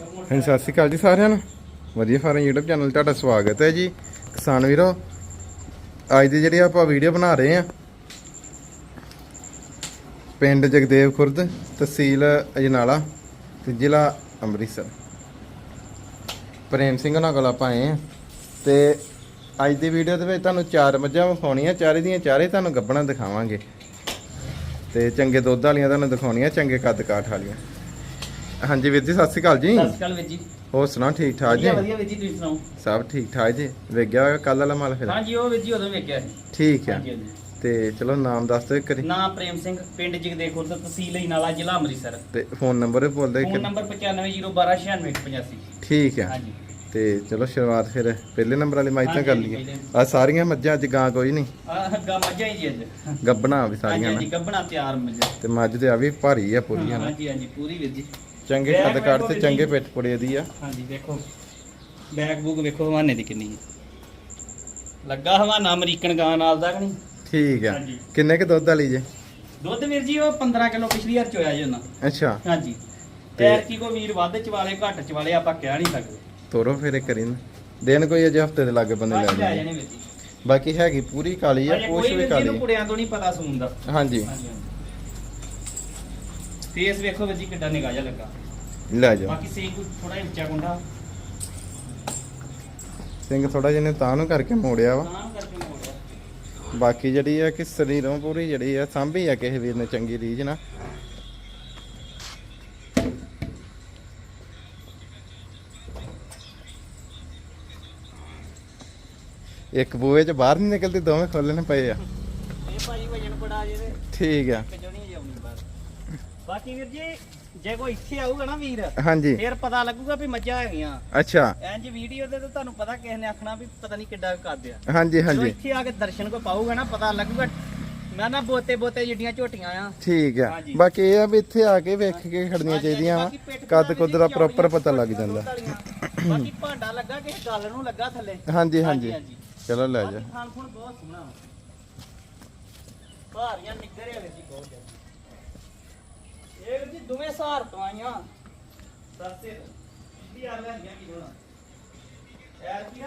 ਹਾਂਜੀ, ਸਤਿ ਸ਼੍ਰੀ ਅਕਾਲ ਜੀ ਸਾਰਿਆਂ ਨੂੰ। ਵਧੀਆ ਫਾਰਮ YouTube ਚੈਨਲ ਤੁਹਾਡਾ ਸਵਾਗਤ ਹੈ ਜੀ। ਕਿਸਾਨ ਵੀਰੋ, ਅੱਜ ਦੀ ਜਿਹੜੀ ਆਪਾਂ ਵੀਡੀਓ ਬਣਾ ਰਹੇ ਆ ਪਿੰਡ ਜਗਦੇਵ ਖੁਰਦ ਤਹਿਸੀਲ ਅਜਨਾਲਾ ਤੇ ਜ਼ਿਲ੍ਹਾ ਅੰਮ੍ਰਿਤਸਰ। ਪ੍ਰੇਮ ਸਿੰਘ ਉਹਨਾਂ ਕੋਲ ਆਪਾਂ ਆਏ ਆ ਤੇ ਅੱਜ ਦੀ ਵੀਡੀਓ ਦੇ ਵਿੱਚ ਤੁਹਾਨੂੰ ਚਾਰ ਮੱਝਾਂ ਵਿਖਾਉਣੀਆਂ, ਚਾਰੇ ਦੀਆਂ ਚਾਰੇ ਤੁਹਾਨੂੰ ਗੱਬਣਾ ਦਿਖਾਵਾਂਗੇ। ਤੇ ਚੰਗੇ ਦੁੱਧ ਵਾਲੀਆਂ ਤੁਹਾਨੂੰ ਦਿਖਾਉਣੀਆਂ, ਚੰਗੇ ਕੱਦ ਕਾਠ ਵਾਲੀਆਂ। ਹਾਂਜੀ ਵੀਰ ਜੀ ਸਤਿ ਸ਼੍ਰੀ ਅਕਾਲ ਜੀ। ਸਤਿ ਸ਼੍ਰੀ ਅਕਾਲ ਵੀਰ ਜੀ। ਹੋਰ ਸੁਣਾ ਠੀਕ ਠਾਕ ਜੀ? ਵਧੀਆ ਵੀਰ ਜੀ ਤੁਸੀਂ ਸੁਣਾਓ? ਸਭ ਠੀਕ ਠਾਕ ਜੀ। ਵੇਖਿਆ ਕੱਲ ਵਾਲਾ ਮਾਲ ਫਿਰ? ਹਾਂਜੀ ਉਹ ਵੀਰ ਜੀ ਉਦੋਂ ਵੇਖਿਆ ਸੀ। ਠੀਕ ਆ। ਹਾਂਜੀ ਹਾਂਜੀ। ਤੇ ਚਲੋ ਨਾਮ ਦੱਸ ਦਿਓ ਇੱਕ ਵਾਰੀ। ਨਾਮ ਪ੍ਰੇਮ ਸਿੰਘ ਪਿੰਡ ਜਗਦੇ ਖੁਰਦ ਤਹਿਸੀਲ ਇਨਾਲਾ ਜ਼ਿਲ੍ਹਾ ਅੰਮ੍ਰਿਤਸਰ। ਤੇ ਫੋਨ ਨੰਬਰ ਬੋਲ ਦਿਓ ਫੋਨ ਨੰਬਰ 9501296185 ਠੀਕ ਆ। ਹਾਂਜੀ। ਤੇ ਚਲੋ ਸ਼ੁਰੂਆਤ ਫਿਰ ਪਹਿਲੇ ਨੰਬਰ ਵਾਲੀ ਮਾਈ ਤੋਂ ਕਰ ਲਈਏ। ਆ ਸਾਰੀਆਂ ਮੱਝਾਂ ਅੱਜ ਗਾਂ ਕੋਈ ਨਹੀਂ। ਆਹ ਗਾ ਮੱਝਾਂ ਹੀ ਜੀ ਅੱਜ। ਗੱਬਣਾ ਵੀ ਸਾਰੀਆਂ ਹਾਂਜੀ ਗੱਬਣਾ ਤਿਆਰ ਮੱਝਾਂ। ਤੇ ਮੱਝ ਤੇ ਆ ਵੀ ਭਾਰੀ ਆ ਪੂਰੀ ਆ ਹਾਂਜੀ ਹਾਂਜੀ ਪੂਰੀ ਵੀਰ ਜੀ। ਚੰਗੇ ਕੱਦ ਕਾਠ ਤੇ ਚੰਗੇ। ਪਿੱਠ ਪੁੜੇ ਦੀ ਆ। ਹਾਂਜੀ ਵੇਖੋ। ਬੈਕ ਬੁੱਕ ਵੇਖੋ ਹਵਾਨੇ ਦੀ ਕਿੰਨੀ ਹੈ ਲੱਗਾ ਹਵਾਨਾ ਅਮਰੀਕਨ ਗਾਂ ਨਾਲ ਦਾ ਕਿ ਨਹੀਂ? ਠੀਕ ਆ। ਹਾਂਜੀ। ਕਿੰਨੇ ਕ ਦੁੱਧ ਵਾਲੀ ਜੇ? ਦੁੱਧ ਵੀਰ ਜੀ ਉਹ 15 ਕਿਲੋ ਪਿਛਲੀ ਵਾਰ ਚੋਇਆ ਜੀ ਉਹਨਾਂ। ਅੱਛਾ। ਹਾਂਜੀ। ਤੇ- ਕੀ ਕੋ ਵੀਰ ਵੱਧ ਚਵਾਲੇ ਘੱਟ ਚਵਾਲੇ ਆਪਾਂ ਕਹਿ ਨਹੀਂ ਸਕਦੇ। ਤੋਰੋ ਫਿਰ ਇੱਕ ਕਰੀ ਦਿਨ ਕੋਈ ਅਜੇ ਹਫ਼ਤੇ ਦੇ ਲਾਗੇ ਬੰਦੇ ਲੈ ਬਾਕੀ ਲੈ ਜਾਣੇ ਜਾਣੇ ਵੀਰ ਜੀ। ਬਾਕੀ ਹੈਗੀ ਪੂਰੀ ਕਾਲੀ ਆ ਕੋਈ ਵੀ ਵੀਰ ਜੀ ਕਾਲੀ ਨੂੰ ਕੁੜਿਆਂ ਤੋਂ ਨਹੀਂ ਪਤਾ ਸੂਨ ਦਾ। ਹਾਂਜੀ। ਹਾਂਜੀ ਫੇਸ ਵੇਖੋ ਵੀਰ ਜੀ ਕਿੱਡਾ ਨਿਗਾਹ ਜਿਹਾ ਲੱਗਾ। ਲੈ ਜਾਓ। ਬਾਕੀ ਸੇ ਥੋੜਾ ਜਿਹਾ ਉੱਚਾ ਕੁੰਡਾ ਸਿੰਘ ਥੋੜਾ ਜਿਹਨੇ ਤਾਂ ਨੂੰ ਕਰਕੇ ਮੋੜਿਆ ਵਾ। ਤਾਂ ਕਰਕੇ ਮੋੜਿਆ। ਬਾਕੀ ਜਿਹੜੀ ਆ ਕਿ ਸਰੀਰੋਂ ਪੂਰੀ ਜਿਹੜੀ ਆ ਸਾਂਭੀ ਆ ਕਿਸੇ ਵੀਰ ਨੇ ਚੰਗੀ ਰੀਝ ਨਾ। ਇੱਕ ਬੂਹੇ ਚ ਬਾਹਰ ਨਹੀਂ ਨਿਕਲਦੀ ਦੋਵੇਂ ਖੋਲਣੇ ਪਏ ਆ। ਇਹ ਭਾਜੀ ਵਜਨ ਬੜਾ ਜਿਹਦੇ ਠੀਕ ਆ ਕਿਜੋ ਨਹੀਂ ਜਾਉਣੀ ਬਾਹਰ ਬਾਕੀ ਵੀਰ ਜੀ ਜੇ ਕੋਈ ਇੱਥੇ ਆਊਗਾ ਨਾ ਵੀਰ ਹਾਂਜੀ। ਫੇਰ ਪਤਾ ਲੱਗੂਗਾ ਵੀ ਮੱਝਾਂ ਹੈਗੀਆਂ। ਅੱਛਾ। ਇੰਜ ਵੀਡੀਓ ਦੇ ਤੇ ਤੁਹਾਨੂੰ ਪਤਾ ਕਿਸੇ ਨੇ ਆਖਣਾ ਵੀ ਪਤਾ ਨਹੀਂ ਕਿੱਡਾ ਕਰਦੇ ਆ। ਹਾਂਜੀ ਜੋ ਹਾਂਜੀ। ਇੱਥੇ ਆ ਕੇ ਦਰਸ਼ਨ ਕੋ ਪਾਊਗਾ ਨਾ ਪਤਾ ਲੱਗੂਗਾ। ਮੈਂ ਨਾ ਬੋਤੇ ਬੋਤੇ ਜਿੱਡੀਆਂ ਝੋਟੀਆਂ ਆ। ਠੀਕ ਆ। ਹਾਂਜੀ। ਬਾਕੀ ਇਹ ਆ ਵੀ ਇੱਥੇ ਆ ਕੇ ਵੇਖ ਕੇ ਖੜਨੀਆਂ ਚਾਹੀਦੀਆਂ ਵਾ। ਬਾਕੀ ਪਿੱਠ ਕੱਦ ਕੁੱਦ ਦਾ ਪ੍ਰੋਪਰ ਪਤਾ ਲੱਗ ਜਾਂਦਾ। ਬਾਕੀ ਭਾਂਡਾ ਲੱਗਾ ਕਿਸੇ ਗੱਲ ਨੂੰ ਲੱਗਾ ਥੱਲੇ। ਹਾਂਜੀ ਹਾਂਜੀ। ਚਲੋ ਲੈ ਜਾ। ਬਾਕੀ ਖਾਣ ਖੁਣ ਬਹੁਤ ਸੋਹਣਾ ਵਾ। ਭਾਰੀਆਂ ਨਿੱਗਰੇ ਵਾਲੇ ਜੀ ਬਹੁਤ ਜ਼ਿਆਦਾ। ਇਹ ਜੀ ਦੋਵੇਂ ਸਹਾਰ ਤੋਂ ਆਈਆਂ। ਸਸਤੇ ਦੀ ਆ ਲੈਂਦੀਆਂ ਕੀ ਹੋਣਾ? ਯਾਰ ਕੀ ਨਾ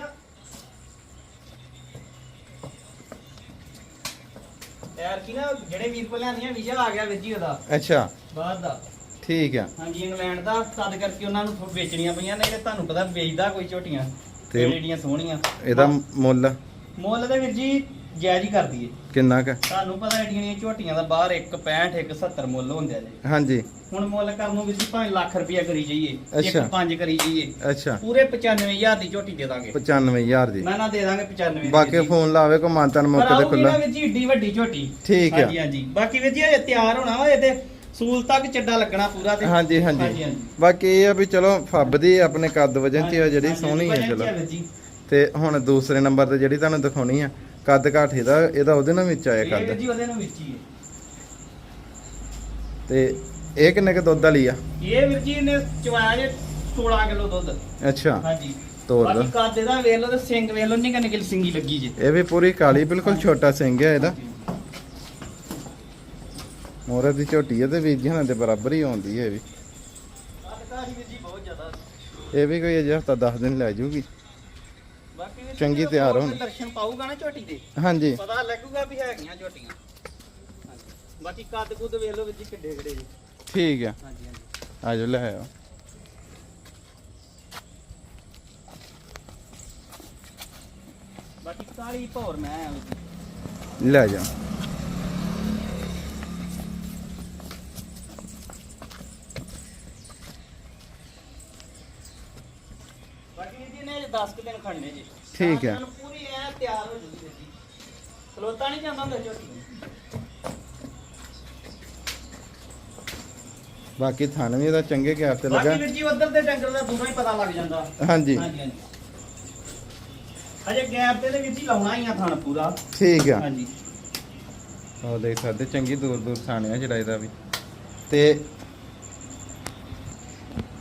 ਯਾਰ ਕੀ ਨਾ ਜਿਹੜੇ ਵੀਰ ਕੋਲ ਲਿਆਂਦੀਆਂ ਵੀਜ਼ਾ ਆ ਗਿਆ ਵੀਰ ਜੀ ਉਹਦਾ। ਅੱਛਾ। ਬਾਹਰ ਦਾ। ਠੀਕ ਆ। ਹਾਂਜੀ ਇੰਗਲੈਂਡ ਦਾ। ਤਦ ਕਰਕੇ ਉਹਨਾਂ ਨੂੰ ਵੇਚਣੀਆਂ ਪਈਆਂ ਨਹੀਂ ਤੇ ਤੁਹਾਨੂੰ ਪਤਾ ਵੇਚਦਾ ਕੋਈ ਝੋਟੀਆਂ। ਤੇ- ਤੇ ਜਿਹੜੀਆਂ ਸੋਹਣੀਆਂ। ਇਹਦਾ ਮੁੱਲ? ਮੁੱਲ ਦੇ ਵੀਰ ਜੀ ਜਾਇਜ਼ ਹੀ ਕਰ ਦਈਏ। ਕਿੰਨਾ ਕ? ਤੁਹਾਨੂੰ ਪਤਾ ਏਡੀਆਂ ਦੀਆਂ ਝੋਟੀਆਂ ਦਾ ਬਾਹਰ 165 170 ਮੁੱਲ ਹੁੰਦੇ ਆ ਜੀ ਹਾਂਜੀ। ਹੁਣ ਮੁੱਲ ਕਰਨ ਨੂੰ 5 ਲੱਖ ਰੁਪਇਆ ਕਰੀ ਜਾਈਏ। ਅੱਛਾ। 1.5 ਕਰੀ ਜਾਈਏ। ਅੱਛਾ। ਪੂਰੇ 95000 ਦੀ ਝੋਟੀ ਦੇ ਦਾਂਗੇ। 95000 ਦੀ। ਮੈਂ ਨਾ ਦੇ ਦਾਂਗੇ 95 ਬਾਕੀ ਫੋਨ ਲਾਵੇ ਕੋ ਮਾਨਤਨ ਮੌਕੇ ਤੇ ਖੁੱਲਾ ਵੀਰ ਜੀ ਏਡੀ ਵੱਡੀ ਝੋਟੀ। ਠੀਕ ਆ। ਹਾਂਜੀ ਹਾਂਜੀ। ਬਾਕੀ ਵੀਰ ਜੀ ਤਿਆਰ ਹੋਣਾ ਵਾ ਇਹ ਤੇ ਸੂਲ ਤੱਕ ਚੱਡਾ ਲੱਗਣਾ ਪੂਰਾ ਤੇ। ਹਾਂਜੀ ਹਾਂਜੀ। ਬਾਕੀ ਇਹ ਆ ਵੀ ਚਲੋ ਫੱਬਦੀ ਆਪਣੇ ਕੱਦ ਵਜਨ ਤੇ ਆ ਜਿਹੜੀ ਸੋਹਣੀ ਹੈ ਵਜਨ ਚਲੋ। ਤੇ ਹੁਣ ਦੂਸਰੇ ਨੰਬਰ ਤੇ ਜਿਹੜੀ ਤੁਹਾਨੂੰ ਦਿਖਾਉਣੀ ਆ ਕੱਦ ਘਾਟ ਇਹਦਾ ਇਹਦਾ ਉਹਦੇ ਨਾਲ ਵਿੱਚ ਆਇਆ ਕੱਦ ਜੀ ਉਹਦੇ ਨੂੰ ਵਿੱਚ ਹੀ ਹੈ। ਤੇ ਇਹ ਕਿੰਨੇ ਕ ਦੁੱਧ ਵਾਲੀ ਆ? ਇਹ ਵੀਰ ਜੀ ਨੇ ਚਵਾਇਆ ਜੇ 16 ਕਿਲੋ ਦੁੱਧ। ਅੱਛਾ ਹਾਂਜੀ। ਬਾਕੀ ਦੋ। ਕੱਦ ਇਹਦਾ ਵੇਖ ਲਓ ਤੇ ਸਿੰਗ ਵੇਖ ਲਓ ਨਿੱਕਾ ਨਿੱਕੀ ਸਿੰਗੀ ਲੱਗੀ ਜੇ। ਇਹ ਵੀ ਪੂਰੀ ਕਾਲੀ ਬਿਲਕੁਲ ਛੋਟਾ ਸਿੰਘ ਹੈ ਇਹਦਾ। ਮੋਰੇ ਦੀ ਝੋਟੀ ਹੈ ਤੇ ਹਨਾਂ ਦੇ ਬਰਾਬਰ ਹੀ ਆਉਂਦੀ ਹੈ ਇਹ ਵੀ। ਕੱਦ ਕਾਠ ਵੀਰ ਜੀ ਬਹੁਤ ਜ਼ਿਆਦਾ। ਇਹ ਵੀ ਕੋਈ ਅਜੇ ਹਫਤਾ 10 ਦਿਨ ਲੈ ਜੂਗੀ। ਚੰਗੀ ਤਿਆਰ ਹੋਣੀ। ਦਰਸ਼ਨ ਪਾਊਗਾ ਨਾ ਝੋਟੀ ਦੇ ਹਾਂਜੀ। ਪਤਾ ਲੱਗੂਗਾ ਵੀ ਹੈਗੀਆਂ ਝੋਟੀਆਂ। ਹਾਂਜੀ। ਬਾਕੀ ਕੱਦ ਕੁੱਦ ਵੇਖ ਲਓ ਵੀਰ ਜੀ ਕਿੱਡੇ ਕਿੱਡੇ ਜੀ ਠੀਕ ਆ। ਹਾਂਜੀ ਹਾਂਜੀ। ਲੈ ਆਓ। ਬਾਕੀ ਕਾਲੀ ਭੌਰ ਮੈਂ ਆਇਆ ਵੀਰ ਜੀ ਲੈ ਜਾ ਬਾਕੀ ਵੀਰ ਜੀ ਨੇ 10 ਦਿਨ ਖੜਨੇ ਜੀ। ਠੀਕ ਹੈ। ਸਾਨੂੰ ਪੂਰੀ ਐ ਤਿਆਰ ਹੋ ਜੂਗੀ ਵੀਰ ਜੀ। ਖਲੋਤਾ ਨਹੀਂ ਜਾਂਦਾ ਹੁੰਦਾ ਝੋਟੀ ਨੂੰ। ਬਾਕੀ ਥਣ ਵੀ ਇਹਦਾ ਚੰਗੇ ਗੈਪ ਤੇ ਬਾਕੀ ਲੱਗਾ ਵੀਰ ਜੀ ਉਧਰ ਦੇ ਡੰਗਰ ਦਾ ਦੂਰੋਂ ਹੀ ਪਤਾ ਲੱਗ ਜਾਂਦਾ। ਹਾਂਜੀ। ਹਾਂਜੀ ਹਾਂਜੀ। ਅਜੇ ਗੈਪ ਤੇ ਤੇ ਵੀਰ ਜੀ ਲਾਉਣਾ ਹੀ ਆ ਥਣ ਪੂਰਾ। ਠੀਕ ਆ। ਹਾਂਜੀ। ਉਹ ਦੇਖ ਸਕਦੇ ਚੰਗੀ ਦੂਰ ਦੂਰ ਥਾਣੇ ਆ ਜਿਹੜਾ ਇਹਦਾ ਵੀ। ਤੇ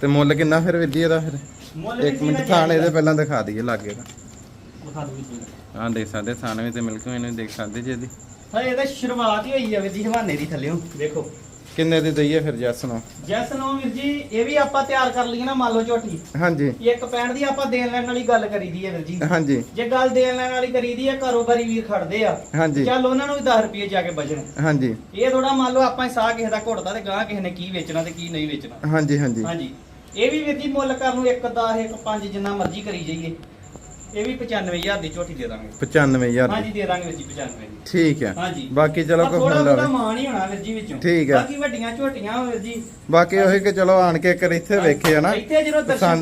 ਤੇ ਮੁੱਲ ਕਿੰਨਾ ਫਿਰ ਜੀ ਇਹਦਾ ਫਿਰ? ਮੁੱਲ ਵੀਰ ਇੱਕ ਜੀ ਮਿੰਟ ਦਾ ਥਾਣੇ ਦੇ। ਪਹਿਲਾਂ ਦਿਖਾ ਦਈਏ ਲਾਗੇ ਦਾ। ਆਹ ਦੇਖ ਸਕਦੇ ਥਾਣੇ ਵੀ ਤੇ ਮਿਲਕ ਇਹਨੂੰ ਦੇਖ ਸਕਦੇ ਜੀ ਇਹਦੀ। ਹਾਂ ਇਹਦਾ ਸ਼ੁਰੂਆਤ ਹੀ ਹੋਈ ਆ ਵੀਰ ਜੀ ਹਵਾਨੇ ਦੀ ਥੱਲੇੋਂ। ਦੇਖੋ। ਕਿੰਨੇ ਦੀ ਦਈਏ ਫਿਰ ਜੈਸ ਨੂੰ? ਜੈਸ ਨੋ ਵੀਰ ਜੀ ਇਹ ਵੀ ਆਪਾਂ ਤਿਆਰ ਕਰ ਲਈ ਨਾ ਮੰਨ ਲਓ ਝੋਟੀ। ਹਾਂਜੀ। ਇੱਕ ਪੈਣ ਦੀ ਆਪਾਂ ਦੇਣ ਲੈਣ ਵਾਲੀ ਗੱਲ ਕਰੀਦੀ ਹੈ ਵੀਰ ਜੀ। ਹਾਂਜੀ। ਜੇ ਗੱਲ ਦੇਣ ਲੈਣ ਵਾਲੀ ਕਰੀਦੀ ਹੈ ਕਾਰੋਬਾਰੀ ਵੀਰ ਖੜਦੇ ਆ। ਹਾਂਜੀ। ਚੱਲ ਉਹਨਾਂ ਨੂੰ ਵੀ 10 ਰੁਪਏ ਜਾ ਕੇ ਬਚਣ। ਹਾਂਜੀ। ਇਹ ਥੋੜਾ ਮੰਨ ਲਓ ਆਪਾਂ ਹੀ ਸਾਹ ਕਿਸੇ ਦਾ ਘੁੱਟਦਾ ਤੇ ਗਾਂ ਕਿਸੇ ਨੇ ਕੀ ਵੇਚਣਾ ਤੇ ਕੀ ਨਹੀਂ ਵੇਚਣਾ। ਹਾਂਜੀ ਹਾਂਜੀ। ਹਾਂਜੀ। ਇਹ ਵੀ ਵੀਰ ਜੀ ਮੁੱਲ ਕਰਨ ਨੂੰ 1 10 1 5 ਜਿੰਨਾ ਮਰਜ਼ੀ ਕਰੀ ਜਾਈਏ। ਇਹ ਵੀ 95000 ਦੀ ਝੋਟੀ ਦੇ ਦਾਂਗੇ। 95000 ਹਾਂਜੀ ਦੇ ਦਾਂਗੇ ਵੀਰ ਜੀ 95 ਦੀ। ਠੀਕ ਹੈ। ਹਾਂਜੀ। ਬਾਕੀ ਚਲੋ ਕੋਈ ਥੋੜਾ ਫੋਨ ਥੋੜਾ ਲਾਵੇ ਮਾਨ ਹੀ ਹੋਣਾ ਵੀਰ ਜੀ ਵਿੱਚੋਂ। ਠੀਕ ਹੈ। ਬਾਕੀ ਵੱਡੀਆਂ ਝੋਟੀਆਂ ਵੀਰ ਜੀ। ਬਾਕੀ ਉਹੀ ਕਿ ਚਲੋ ਆਣ ਕੇ ਕਰ ਇੱਥੇ ਵੇਖੇ ਹਨਾ ਇੱਥੇ ਜਦੋਂ ਦਰਸ਼ਨ ਪਸੰਦ-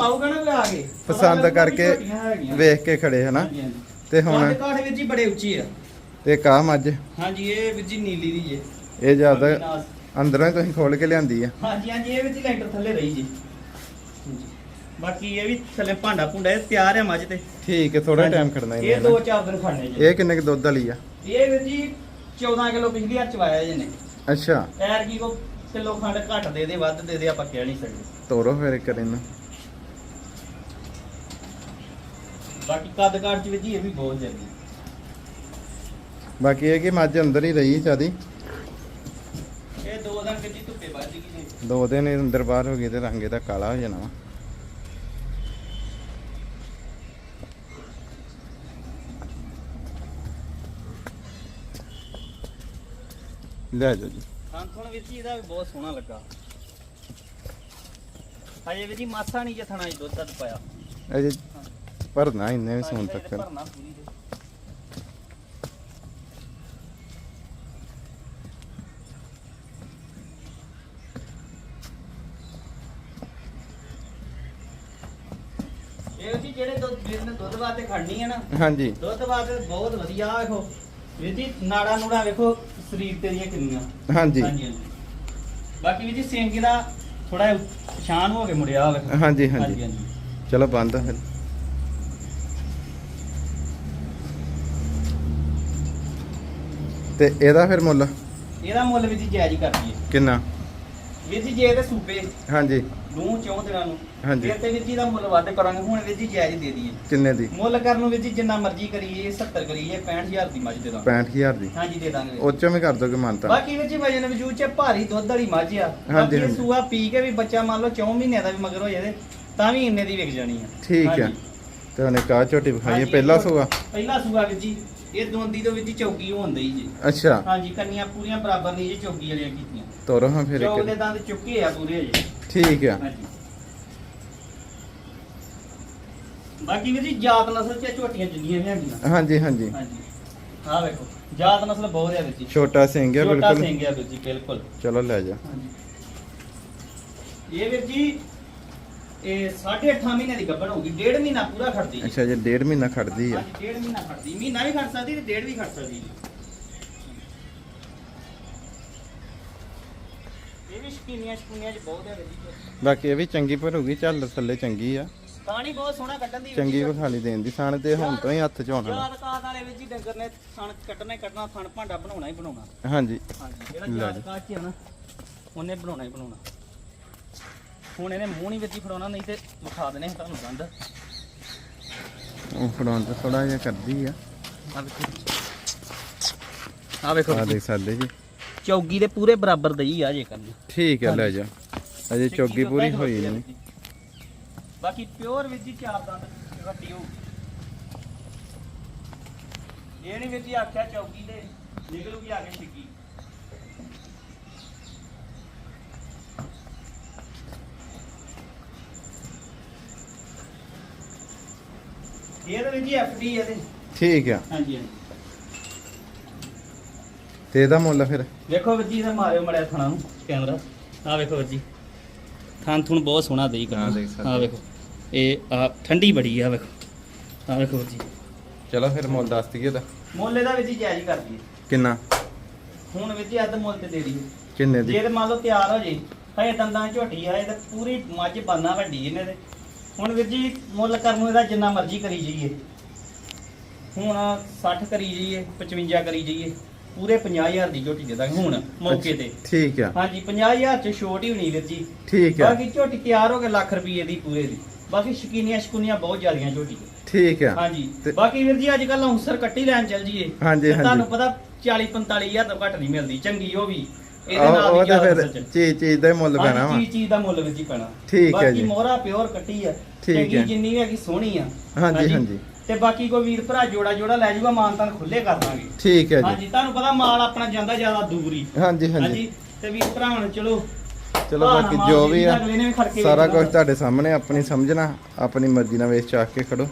ਨਾ ਆ ਕਰਕੇ। ਵੇਖ ਕੇ ਖੜੇ ਹਨਾ ਹਾਂਜੀ, ਹਾਂਜੀ। ਤੇ ਹੁਣ ਕੱਦ ਕਾਠ ਵੀਰ ਜੀ ਬੜੇ ਉੱਚੇ ਆ। ਤੇ ਕਾ ਮੱਝ। ਹਾਂਜੀ ਇਹ ਵੀਰ ਜੀ ਨੀਲੀ ਦੀ ਜੇ। ਇਹ ਜ਼ਿਆਦਾ ਨਾਸ। ਅੰਦਰੋਂ ਹੀ ਤੁਸੀਂ ਖੋਲ ਕੇ ਲਿਆਂਦੀ ਆ। ਹਾਂਜੀ ਹਾਂਜੀ ਇਹ ਵੀ ਜੀ ਲੈਂਟਰ ਥੱਲੇ ਰਹੀ ਜੀ। ਹਾਂਜੀ। ਬਾਕੀ ਇਹ ਵੀ ਥੱਲੇ ਭਾਂਡਾ ਭੁੰਡਾ ਇਹ ਤਿਆਰ ਹੈ ਮੱਝ ਤੇ। ਠੀਕ ਹੈ ਥੋੜਾ। ਟਾਈਮ ਖੜਨਾ ਇਹ ਦੋ। ਚਾਰ ਦਿਨ ਖੜਨੇ ਜੀ। ਇਹ ਕਿੰਨੇ ਕੁ ਦੁੱਧ ਵਾਲੀ ਆ? ਇਹ ਵੀਰ ਜੀ 14 ਕਿਲੋ ਪਿਛਲੀ ਵਾਰ ਚਵਾਇਆ ਜੀ ਨੇ ਅੱਛਾ। ਪੈਰ ਕੀ ਕੋ ਕਿਲੋ ਖੰਡ ਘੱਟ ਦੇ ਦੇ ਵੱਧ ਦੇ ਦੇ ਆਪਾਂ ਕਹਿ ਨਹੀਂ ਸਕਦੇ। ਤੋਰੋ ਫਿਰ ਇੱਕ ਇਹਨੂੰ ਬਾਕੀ ਕੱਦ ਕਾਠ ਚ ਵੀਰ ਜੀ ਇਹ ਵੀ ਬਹੁਤ ਜਲਦੀ ਬਾਕੀ ਇਹ ਕਿ ਮੱਝ ਅੰਦਰ ਹੀ ਰਹੀ ਜਿਆਦੀ ਇਹ ਦੋ ਦਿਨ ਜੀ ਧੁੱਪੇ ਵੱਜ ਗਈ ਜੀ। ਦੋ ਦਿਨ ਇਹ ਅੰਦਰ ਬਾਹਰ ਹੋ ਗਏ ਤੇ ਰੰਗ ਇਹਦਾ ਕਾਲਾ ਹੋ ਜਾਣਾ ਵਾ। ਲੈ ਜਾਓ ਜੀ। ਥੋੜਾ ਵੀਰ ਜੀ ਇਹਦਾ ਵੀ ਬਹੁਤ ਸੋਹਣਾ ਲੱਗਾ। ਹਜੇ ਵੀਰ ਜੀ ਮਾਸਾ ਨਹੀਂ ਜਥਣਾ ਜੀ ਦੁੱਧ ਦੱਧ ਪਾਇਆ। ਅਜੇ ਭਰਨਾ ਇੰਨੇ ਵੀ ਸੌਣ ਤੱਕ। ਭਰਨਾ ਪੂਰੀ ਦੇ। ਇਹ ਜੀ ਜਿਹੜੇ ਦੁੱਧ ਵੀਰ ਨੇ ਦੁੱਧ ਵਾਸਤੇ ਖੜਨੀ ਹੈ ਨਾ ਹਾਂਜੀ। ਦੁੱਧ ਵਾਸਤੇ ਬਹੁਤ ਵਧੀਆ ਵੇਖੋ ਵੀਰ ਜੀ ਨਾੜਾ ਨੂੜਾ ਵੇਖੋ ਸਰੀਰ ਤੇ ਦੀਆਂ ਕਿੰਨੀਆਂ। ਹਾਂਜੀ। ਹਾਂਜੀ ਹਾਂਜੀ। ਬਾਕੀ ਵੀਰ ਜੀ ਸਿੰਘ ਦਾ ਥੋੜਾ ਪਛਾਣ ਹੋ ਕੇ ਮੁੜਿਆ ਹੋਵੇ। ਹਾਂਜੀ ਹਾਂਜੀ। ਹਾਂਜੀ ਹਾਂਜੀ। ਚਲੋ ਬੰਦ ਫਿਰ। ਤੇ ਇਹਦਾ ਫਿਰ ਮੁੱਲ? ਇਹਦਾ ਮੁੱਲ ਵੀਰ ਜੀ ਜਾਇਜ਼ ਹੀ ਕਰ ਦਈਏ ਕਿੰਨਾ? ਵੀਰ ਜੀ ਜੇ ਇਹਦੇ ਸੂਬੇ ਹਾਂਜੀ। ਨੂੰ ਚੌਂ ਦਿਨਾਂ ਨੂੰ ਹਾਂਜੀ। ਫਿਰ ਤੇ ਵੀਰ ਜੀ ਦਾ ਮੁੱਲ ਵੱਧ ਕਰਾਂਗੇ ਹੁਣ ਵੀਰ ਜੀ ਜਾਇਜ਼ ਦੇ ਦਈਏ। ਕਿੰਨੇ ਦੀ? ਮੁੱਲ ਕਰਨ ਨੂੰ ਵੀਰ ਜੀ ਜਿੰਨਾ ਮਰਜ਼ੀ ਕਰੀਏ 70 ਕਰੀਏ 65000 ਦੀ ਮੱਝ ਦੇ ਦਾਂਗੇ। 65000 ਦੀ? ਹਾਂਜੀ ਦੇ ਦਾਂਗੇ ਉਹ ਚੋਂ ਵੀ ਕਰ ਦੋਗੇ ਮਾਨਤਾ? ਬਾਕੀ ਵੀਰ ਜੀ ਵਜਨ ਵਜੂਦ ਚ ਭਾਰੀ ਦੁੱਧ ਵਾਲੀ ਮੱਝ ਆ। ਹਾਂਜੀ, ਬਾਕੀ ਇਹ ਹਾਂਜੀ। ਸੂਆ ਪੀ ਕੇ ਵੀ ਬੱਚਾ ਮੰਨ ਲਓ 4 ਮਹੀਨਿਆਂ ਦਾ ਵੀ ਮਗਰ ਹੋ ਜਾਵੇ ਤਾਂ ਵੀ ਇੰਨੇ ਦੀ ਵਿਕ ਜਾਣੀ ਆ। ਠੀਕ ਹੈ ਹਾਂਜੀ। ਤੇ ਉਹਨੇ ਕਾ ਝੋਟੀ ਵਿਖਾਈਏ ਹਾਂਜੀ, ਪਹਿਲਾ ਇਹ ਸੂਆ? ਪਹਿਲਾ ਸੂਆ ਵੀਰ ਜੀ। ਇਹ ਦੋਂਦੀ ਤੋਂ ਵੀਰ ਜੀ ਚੌਕੀ ਹੁੰਦੀ ਜੀ। ਅੱਛਾ। ਹਾਂਜੀ ਕੰਨੀਆਂ ਪੂਰੀਆਂ ਬਰਾਬਰ ਨਹੀਂ ਜੀ ਵਾਲੀਆਂ ਕੀਤੀਆਂ ਤੋਰੋ ਹਾਂ ਫਿਰ ਚੌਕ ਦੇ ਇੱਕ ਦੰਦ ਚੁੱਕੇ ਆ ਪੂਰੇ ਜੀ ਠੀਕ ਆ। ਹਾਂਜੀ। ਬਾਕੀ ਵੀਰ ਜੀ ਜਾਤ ਨਸਲ ਚ ਝੋਟੀਆਂ ਜਿੰਨੀਆਂ ਵੀ ਹੈਗੀਆਂ। ਹਾਂਜੀ ਹਾਂਜੀ। ਹਾਂਜੀ। ਆਹ ਵੇਖੋ ਜਾਤ ਨਸਲ ਬਹੁਤ ਹੈ ਜੀ। ਛੋਟਾ ਸਿੰਘ ਆ ਛੋਟਾ ਬਿਲਕੁਲ। ਸਿੰਘ ਹੈ ਵੀਰ ਜੀ ਬਿਲਕੁਲ। ਚਲੋ ਲੈ ਜਾ। ਹਾਂਜੀ। ਇਹ ਵੀਰ ਜੀ ਇਹ 8.5 ਮਹੀਨੇ ਦੀ ਗੱਭਣ ਹੋਊਗੀ ਡੇਢ ਮਹੀਨਾ ਪੂਰਾ ਖੜਦੀ ਹੈ ਅੱਛਾ ਜੇ ਡੇਢ ਮਹੀਨਾ ਖੜਦੀ ਆ। ਹਾਂਜੀ ਡੇਢ ਮਹੀਨਾ ਖੜਦੀ। ਮਹੀਨਾ ਵੀ ਖੜ ਸਕਦੀ ਤੇ ਡੇਢ ਵੀ ਖੜ ਸਕਦੀ ਜੀ। ਇਹ ਵੀ ਸ਼ਕੀਨੀਆਂ ਸ਼ਕੂਨੀਆਂ ਚ ਬਹੁਤ ਹੈ ਵੀਰ ਜੀ ਬਾਕੀ ਇਹ ਵੀ ਚੰਗੀ ਭਰੂਗੀ ਚੱਲ ਥੱਲੇ ਚੰਗੀ ਆ। ਪਾਣੀ ਬਹੁਤ ਸੋਹਣਾ ਕੱਢਣ ਦੀ ਚੰਗੀ ਵਿਖਾਲੀ ਦੇਣ ਦੀ ਸਾਨ ਤੇ ਹੁਣ ਤੋਂ ਹੀ ਹੱਥ ਚ ਆਉਣਾ। ਯਾਦ ਕਾਦ ਵਾਲੇ ਵਿੱਚ ਹੀ ਡੰਗਰ ਨੇ ਥਣ ਕੱਢਣਾ ਹੀ ਕੱਢਣਾ ਥਣ ਭਾਂਡਾ ਬਣਾਉਣਾ ਹੀ ਬਣਾਉਣਾ। ਹਾਂਜੀ। ਹਾਂਜੀ ਜਿਹੜਾ ਲੈ। ਜੀ। ਚ ਆ ਨਾ ਉਹਨੇ ਬਣਾਉਣਾ ਹੀ ਬਣਾਉਣਾ। ਹੁਣ ਇਹਨੇ ਮੂੰਹ ਨਹੀਂ ਵਿੱਚ ਹੀ ਫੜਾਉਣਾ ਨਹੀਂ ਤੇ ਵਿਖਾ ਦੇਣੇ ਤੁਹਾਨੂੰ ਗੰਦ ਉਹ ਫੜਾਉਣ ਤੇ ਥੋੜਾ ਜਿਹਾ ਕਰਦੀ ਆ। ਆ ਵੇਖੋ। ਆ ਵੇਖੋ ਆ ਦੇਖ ਸਕਦੇ ਜੀ। ਚੌਗੀ ਦੇ ਪੂਰੇ ਬਰਾਬਰ ਦਈ ਆ ਜੇ ਕਰਨੀ। ਠੀਕ ਆ ਲੈ ਜਾ। ਅਜੇ ਚੌਗੀ ਪੂਰੀ ਹੋਈ ਨਹੀਂ। ਬਾਕੀ ਪਿਓਰ ਵਿੱਚ ਹੀ ਚਾਰ ਦੰਦ ਵੱਡੀ ਹੋ ਇਹ ਨਹੀਂ ਵਿੱਚ ਹੀ ਆਖਿਆ ਚੌਗੀ ਦੇ ਨਿਕਲੂਗੀ ਆ ਕੇ ਛਿੱਕੀ। ਇਹ ਤਾਂ ਵਿੱਚ ਹੀ ਐਫਡੀ ਇਹਦੇ। ਠੀਕ ਆ। ਹਾਂਜੀ ਹਾਂਜੀ। ਤੇ ਇਹਦਾ ਮੁੱਲ ਫਿਰ? ਵੇਖੋ ਵੀਰ ਜੀ ਇਹਦਾ ਮਾਰਿਓ ਮੜਿਆ ਥਣਾ ਨੂੰ ਕੈਮਰਾ। ਆ ਵੇਖੋ ਵੀਰ ਜੀ। ਥਣ ਥੁਣ ਬਹੁਤ ਸੋਹਣਾ ਦੇਈ ਹਾਂ, ਸਕਦੇ ਆ ਵੇਖੋ। ਇਹ ਆ ਠੰਡੀ ਬੜੀ ਆ ਵੇਖੋ। ਆ ਵੇਖੋ ਵੀਰ ਜੀ। ਚਲੋ ਫਿਰ ਮੁੱਲ ਦੱਸ ਦਈਏ ਦਾ ਮੁੱਲ ਇਹਦਾ ਵੀਰ ਜੀ ਜਾਇਜ਼ ਕਰ ਦਈਏ। ਕਿੰਨਾ? ਹੁਣ ਵੀਰ ਜੀ ਅੱਧ ਮੁੱਲ ਤੇ ਦੇ ਦਈਏ। ਕਿੰਨੇ ਦੀ? ਜੇ ਤੇ ਮੰਨ ਲਓ ਤਿਆਰ ਹੋ ਜੇ ਹਏ ਦੰਦਾਂ 'ਚ ਝੋਟੀ ਆ ਇਹ ਤੇ ਪੂਰੀ ਮੱਝ ਬਾਨਾ ਵੱਡੀ ਇਹਨੇ ਤੇ। ਹੁਣ ਵੀਰ ਜੀ ਮੁੱਲ ਕਰਨ ਨੂੰ ਇਹਦਾ ਜਿੰਨਾ ਮਰਜ਼ੀ ਕਰੀ ਜਾਈਏ। ਹੁਣ 60 ਕਰੀ ਜਾਈਏ 55 ਕਰੀ ਜਾਈਏ। ਪੂਰੇ 50000 ਦੀ ਝੋਟੀ ਦੇ ਦਾਂਗੇ ਹੁਣ ਮੌਕੇ ਤੇ। ਠੀਕ ਆ। ਹਾਂਜੀ 50000 ਚ ਛੋਟ ਹੀ ਹੋਣੀ ਵੀਰ ਜੀ। ਠੀਕ ਆ। ਬਾਕੀ ਝੋਟੀ ਤਿਆਰ ਹੋ ਕੇ ਲੱਖ ਰੁਪਏ ਦੀ ਪੂਰੇ ਦੀ। ਬਾਕੀ ਸ਼ਕੀਨੀਆਂ ਸ਼ਕੂਨੀਆਂ ਬਹੁਤ ਜ਼ਿਆਦੀਆਂ ਝੋਟੀ। ਠੀਕ ਆ। ਹਾਂਜੀ। ਬਾਕੀ ਵੀਰ ਜੀ ਅੱਜ ਕੱਲ ਹੌਂਸਰ ਕੱਟੀ ਲੈਣ ਚੱਲ ਜੀਏ ਹਾਂਜੀ। ਤੁਹਾਨੂੰ ਪਤਾ 40 45000 ਤੋਂ ਘੱਟ ਨਹੀਂ ਮਿਲਦੀ। ਚੰਗੀ ਉਹ ਵੀ। ਇਹਦੇ ਨਾਲ ਉਹ ਤਾਂ ਫਿਰ। ਚੀਜ਼ ਚੀਜ਼ ਦਾ ਮੁੱਲ ਪੈਣਾ ਵਾ। ਚੀਜ਼ ਚੀਜ਼ ਦਾ ਮੁੱਲ ਵਿੱਚ ਹੀ ਪੈਣਾ। ਠੀਕ ਹੈ ਬਾਕੀ ਜੀ। ਮੋਹਰਾ ਪਿਓਰ ਕੱਟੀ ਆ। ਠੀਕ ਹੈ। ਜਿੰਨੀ ਹੈਗੀ ਸੋਹਣੀ ਆ। ਹਾਂਜੀ। ਹਾਂਜੀ। ਤੇ ਬਾਕੀ ਕੋਈ ਵੀਰ ਭਰਾ ਜੋੜਾ ਜੋੜਾ ਲੈ ਜਾਊਗਾ ਮਾਨਤਾਨ ਖੁੱਲੇ ਕਰ ਦਾਂਗੇ। ਠੀਕ ਹੈ ਜੀ। ਹਾਂਜੀ ਤੁਹਾਨੂੰ ਪਤਾ ਮਾਲ ਆਪਣਾ ਜਾਂਦਾ ਜ਼ਿਆਦਾ ਦੂਰ ਹਾਂਜੀ ਹਾਂਜੀ। ਤੇ ਵੀਰ ਭਰਾਵਾਂ ਨੂੰ ਚਲੋ ਚਲੋ ਭਾਅ ਬਾਕੀ ਜੋ ਵੀ ਆ ਅਗਲੇ ਨੇ ਵੀ ਖੜ ਕੇ ਸਾਰਾ ਵੇਚਣਾ ਕੁਝ ਤੁਹਾਡੇ ਸਾਹਮਣੇ ਆਪਣੀ ਸਮਝਣਾ ਆਪਣੀ ਮਰਜ਼ੀ ਨਾਲ ਵੇਚ ਚਾਕ ਕੇ ਖੜੋ।